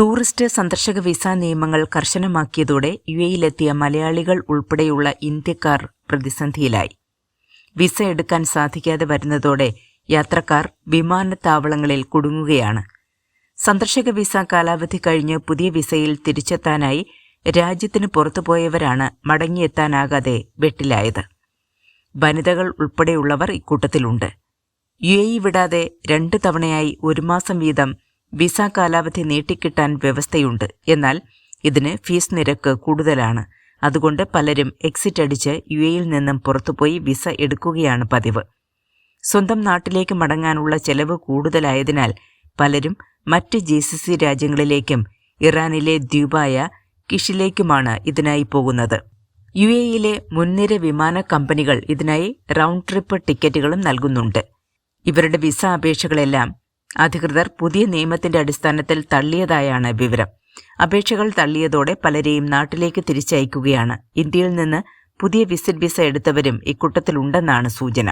Tourist സന്ദർശക visa നിയമങ്ങൾ കർശനമാക്കിയതോടെ U എയിലെത്തിയ മലയാളികൾ ഉൾപ്പെടെയുള്ള ഇന്ത്യക്കാർ പ്രതിസന്ധിയിലായി. വിസ എടുക്കാൻ സാധിക്കാതെ വരുന്നതോടെ യാത്രക്കാർ വിമാനത്താവളങ്ങളിൽ കുടുങ്ങുകയാണ്. സന്ദർശക വിസ കാലാവധി കഴിഞ്ഞ് പുതിയ വിസയിൽ തിരിച്ചെത്താനായി രാജ്യത്തിന് പുറത്തുപോയവരാണ് മടങ്ങിയെത്താനാകാതെ വെട്ടിലായത്. വനിതകൾ ഉൾപ്പെടെയുള്ളവർ ഇക്കൂട്ടത്തിലുണ്ട്. യു എ വിടാതെ രണ്ട് തവണയായി ഒരു മാസം വീതം വിസ കാലാവധി നീട്ടിക്കിട്ടാൻ വ്യവസ്ഥയുണ്ട്. എന്നാൽ ഇതിന് ഫീസ് നിരക്ക് കൂടുതലാണ്. അതുകൊണ്ട് പലരും എക്സിറ്റ് അടിച്ച് യു എയിൽ നിന്നും പുറത്തുപോയി വിസ എടുക്കുകയാണ് പതിവ്. സ്വന്തം നാട്ടിലേക്ക് മടങ്ങാനുള്ള ചെലവ് കൂടുതലായതിനാൽ പലരും മറ്റ് ജി സി സി രാജ്യങ്ങളിലേക്കും ഇറാനിലെ ദ്വീപായ കിഷിലേക്കുമാണ് ഇതിനായി പോകുന്നത്. യു എയിലെ മുൻനിര വിമാന കമ്പനികൾ ഇതിനായി റൗണ്ട് ട്രിപ്പ് ടിക്കറ്റുകളും നൽകുന്നുണ്ട്. ഇവരുടെ വിസ അപേക്ഷകളെല്ലാം അധികൃതർ പുതിയ നിയമത്തിന്റെ അടിസ്ഥാനത്തിൽ തള്ളിയതായാണ് വിവരം. അപേക്ഷകൾ തള്ളിയതോടെ പലരെയും നാട്ടിലേക്ക് തിരിച്ചയക്കുകയാണ്. ഇന്ത്യയിൽ നിന്ന് പുതിയ വിസിറ്റ് വിസ എടുത്തവരും ഇക്കൂട്ടത്തിലുണ്ടെന്നാണ് സൂചന.